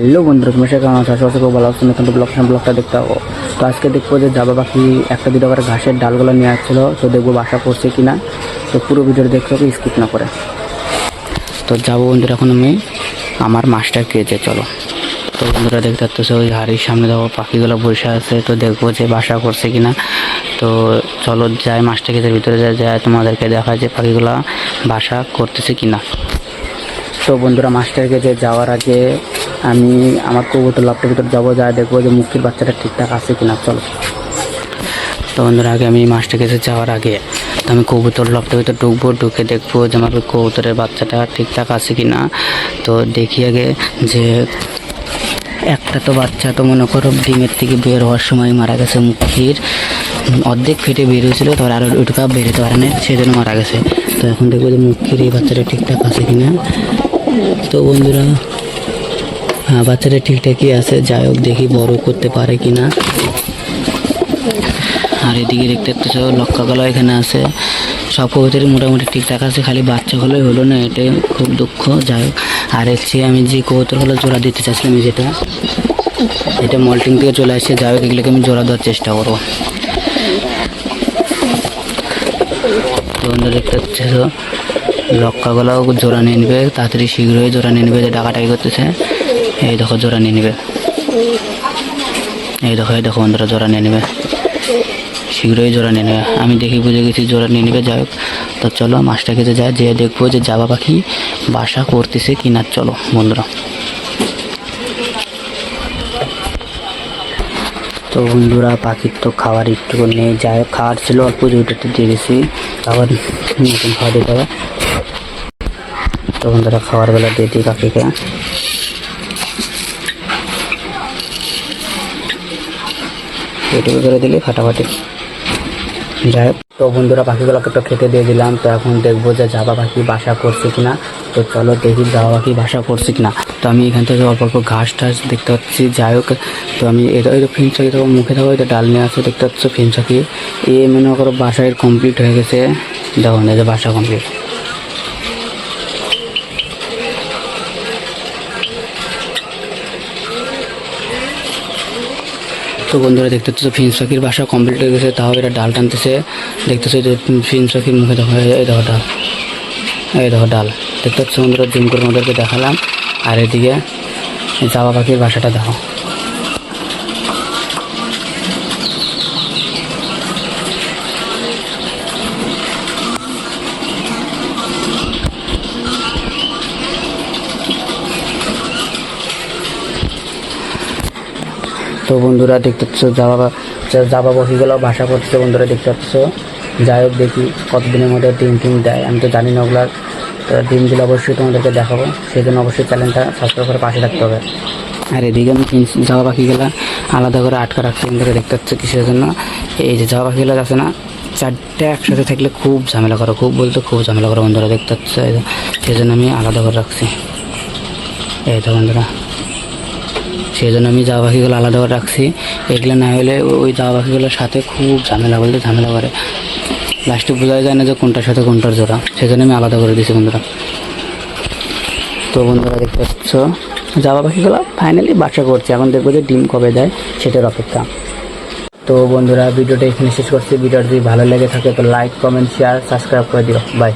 Hello বন্ধুরা তুমি সে কেমন আছো? আশা করছি খুব ভালো আছো। নতুন ব্লগ ব্লগটা দেখতে পাবো তো আজকে দেখব যে জাবা পাখি একটা, দুটো করে ঘাসের ডালগুলো নিয়ে আসছিল। তো দেখব বাসা করছে কি না তো পুরো ভিডিওটা দেখতে হবে স্কিপ না করে? তো যাব বন্ধুরা এখন আমি আমার মাস্টার কেজে চলো। তো বন্ধুরা দেখতে পাচ্ছ, ওই হাড়ির সামনে দেখো পাখিগুলো বসে আছে। তো দেখব যে বাসা করছে কি না তো চলো যাই মাস্টার কেজের ভিতরে, যাই যায় তোমাদেরকে দেখা যে পাখিগুলো বাসা করতেছে কি না তো বন্ধুরা মাস্টার কাছে যাওয়ার আগে আমি আমার কবুতর লপটের ভিতর যাব যা দেখব যে মুক্তির বাচ্চাটা ঠিকঠাক আছে কিনা, চলো। তো বন্ধুরা, আগে আমি মাস্টার কাছে যাওয়ার আগে তো আমি কবুতর লপটের ভিতর ঢুকবো, ঢুকে দেখব যে আমার কবুতরের বাচ্চাটা ঠিকঠাক আছে কিনা। তো দেখি আগে যে একটা তো বাচ্চা তো মনে করো ডিমের থেকে বের হওয়ার সময় মারা গেছে মুক্তির। অর্ধেক ফেটে বের হয়েছিল, তারপর আরও ওইটুকু বেরোতে পারে না সেই জন্য মারা গেছে। তো এখন দেখব যে মুক্তির এই বাচ্চাটা ঠিকঠাক আছে কিনা। তো বন্ধুরা বাচ্চাটা ঠিকঠাকই আছে। যাই হোক, দেখি বড় করতে পারে কিনা। আর এদিকে দেখতে পাচ্ছ লক্ষাগুলো এখানে আছে। সব কবুতরই মোটামুটি ঠিকঠাক আছে, খালি বাচ্চাগুলোই হলো না এটাই খুব দুঃখ। যাই হোক, আর হচ্ছে আমি যে কবুতরগুলো জোড়া দিতে চাচ্ছিলাম, এই যেটা, এটা মল্টিং থেকে চলে আসছে। যাই হোক, এগুলোকে আমি জোড়া দেওয়ার চেষ্টা করব। দেখতে পাচ্ছ তো লক্ষাগুলোও জোড়া নিয়ে নেবে, তাড়াতাড়ি শীঘ্রই জোড়া নিয়ে নেবে, যে ডাকাটাকি করতেছে। এই দেখো জোড়া নিয়ে নেবে। এই দেখো এই দেখো বন্ধুরা, জোড়া নিয়ে নেবে। শীঘ্রই জোড়া নিয়ে নেবে। আমি দেখি বুঝে গেছি জোড়া নিয়ে নেবে, যাই হোক। তো চলো, মাছটা খেতে যায় যেয়ে দেখব যে জাবা পাখি বাসা করতেছে কি না চলো বন্ধুরা। তো বন্ধুরা, পাখির তো খাবার একটু নেই। যাই হোক খাবার ছিল, অল্প জুটাতে দিয়ে দিয়েছি আবার নতুন খাওয়া দিতে হবে। তো বন্ধুরা খাবার বেলা দিয়ে দিই পাখিকে। এটুকু করে দিলে ফাটাফাটি। যাই হোক, তো বন্ধুরা, পাখিগুলোকে তো খেতে দিয়ে দিলাম। তো এখন দেখব যে জাবা পাখি বাসা করছে কিনা। তো চলো দেখি জাবা পাখি বাসা করছে কিনা। তো আমি এখান থেকে অল্প অল্প ঘাস টাস দেখতে পাচ্ছি। যাই হোক, তো আমি এটা ওই ফিন চাকি থাকব মুখে থাকব এটা ডাল নিয়ে আছে দেখতে পাচ্ছ ফিন চাকি এ মনে করো বাসায় কমপ্লিট হয়ে গেছে। দেখুন এই যে বাসা কমপ্লিট তো বন্ধুরা দেখতে পাচ্ছ ফিন পাখির বাসা কমপ্লিট হয়ে গেছে। তাও এটা ডাল টানতেছে। দেখতেছো যে ফিন্স পাখির মুখে দেখো এই দেখো ডাল। এই দেখো ডাল। দেখতে পাচ্ছ বন্ধুরা জুম করে ওদেরকে দেখালাম। আর এদিকে জাবা পাখির বাসাটা দেখো। তো বন্ধুরা দেখতে পাচ্ছ জাবা জাবা পাখিগুলো বাসা করতেছে বন্ধুরা দেখতে পাচ্ছ। যাই হোক দেখি কতদিনের মধ্যে ডিম টিম দেয়। আমি তো জানি না ওগুলার, তো ডিমগুলো অবশ্যই তোমাদেরকে দেখাবো। সেই জন্য অবশ্যই চ্যানেলটা সাবস্ক্রাইব করে পাশে থাকতে হবে। আর এদিকে আমি কিন- জাবা পাখিগুলো আলাদা করে আটকা রাখছি বন্ধুরা দেখতে পাচ্ছ কিসের জন্য। এই যে জাবা পাখিগুলো আছে না, চারটে একসাথে থাকলে খুব ঝামেলা করো, খুব বলতে খুব ঝামেলা করো বন্ধুরা দেখতে পাচ্ছ। সেই জন্য আমি আলাদা করে রাখছি। এই তো বন্ধুরা। সেই জন্য আমি জামা পাখিগুলো আলাদা করে রাখছি। এগুলো না হলে ওই জামা পাখিগুলোর সাথে খুব ঝামেলা বলতে ঝামেলা করে। লাস্টে বোঝা যায় না যে কোনটার সাথে কোনটার জোড়া। সেই আমি আলাদা করে দিয়েছি বন্ধুরা। তো বন্ধুরা দেখতে পাচ্ছ জামা পাখিগুলো ফাইনালি বাসা করছে। এখন দেখব যে ডিম কবে দেয়, সেটার অপেক্ষা। তো বন্ধুরা, ভিডিওটা এখানে শেষ করছি। ভিডিওটা যদি ভালো লেগে থাকে, তো লাইক কমেন্ট শেয়ার সাবস্ক্রাইব করে দিও। বাই